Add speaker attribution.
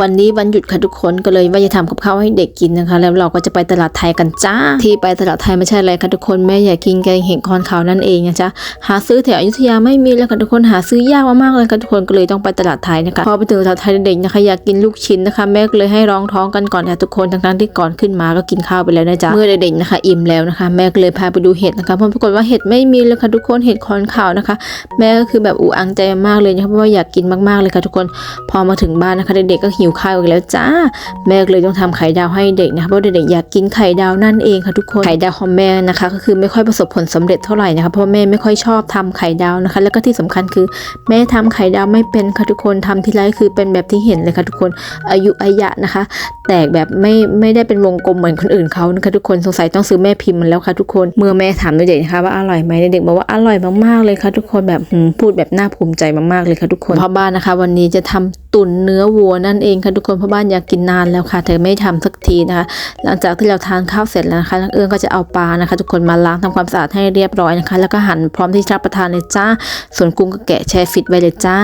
Speaker 1: วันนี้วันหยุดค่ะทุกคนก็เลยว่าจะทำกับข้าวให้เด็กกินนะคะ แล้วเราก็จะไปตลาดไทยกันจ้า ที่ไปตลาดไทยไม่ใช่อะไรค่ะทุกคนแม่อยากกินแกงเห็ดคอนขาวนั่นเองนะจ๊ะหาซื้อแถวอยุธยาไม่มีแล้วค่ะทุกคนหาซื้อยากมากๆเลยค่ะทุกคนก็เลยต้องไปตลาดไทยนะคะพอไปถึงตลาดไทยเด็กๆนะคะอยากกินลูกชิ้นนะคะแม่ก็เลยให้ร้องท้องกันก่อนค่ะทุกคนทั้งๆที่ก่อนขึ้นมาก็กินข้าวไปแล้วนะจ๊ะเมื่อเด็กๆนะคะ อิ่มแล้วนะคะ แม่ก็เลยพาไปดูเห็ดนะคะเพราะปรากฏว่าเห็ดไม่มีเลยค่ะทุกคนเห็ดคอนขาวนะคะ แม่ก็คือแบบอูอังใจมากเลยนะคะเพราะว่าอยากกินมากๆเลยค่ะทุกคน พอมาถึงบ้านนะคะเด็กๆก็หิิวข้าวอีกแล้วจ้า แม่เลยต้องทำไข่ดาวให้เด็กนะคะเพราะเด็กๆอยากกินไข่ดาวนั่นเองค่ะทุกคนไข่ดาวของแม่นะคะก็คือไม่ค่อยประสบผลสำเร็จเท่าไหร่นะคะเพราะแม่ไม่ค่อยชอบทำไข่ดาวนะคะ แล้วก็ที่สำคัญคือ แม่ทำไข่ดาวไม่เป็นค่ะทุกคนทำทีไรคือเป็นแบบที่เห็นเลยค่ะทุกคนอายุอายะนะคะ แตกแบบไม่ไม่ได้เป็นวงกลมเหมือนคนอื่นเขานะคะทุกคนสงสัยต้องซื้อแม่พิมพ์มันแล้วค่ะทุกคนเมื่อแม่ถามเด็กๆนะคะว่าอร่อยไหมเด็กๆบอกว่าอร่อยมากๆเลยค่ะทุกคนแบบพูดแบบน่าภูมิใจมากๆเลยค่ะทุกคนพ่อบ้านนะคะ วันนี้จะทำ ตุ๋นเนื้อวัวนั่นเองค่ะทุกคนเพราะบ้านอยากกินนานแล้วค่ะ เธอไม่ทำสักทีนะคะ หลังจากที่เราทานข้าวเสร็จแล้วนะคะนางเอื้องก็จะเอาปลานะคะ ทุกคนมาล้างทำความสะอาดให้เรียบร้อยนะคะ แล้วก็หั่นพร้อมที่จะรับประทานเลยจ้า ส่วนกุ้งก็แกะแช่ฟิตไว้เลยจ้า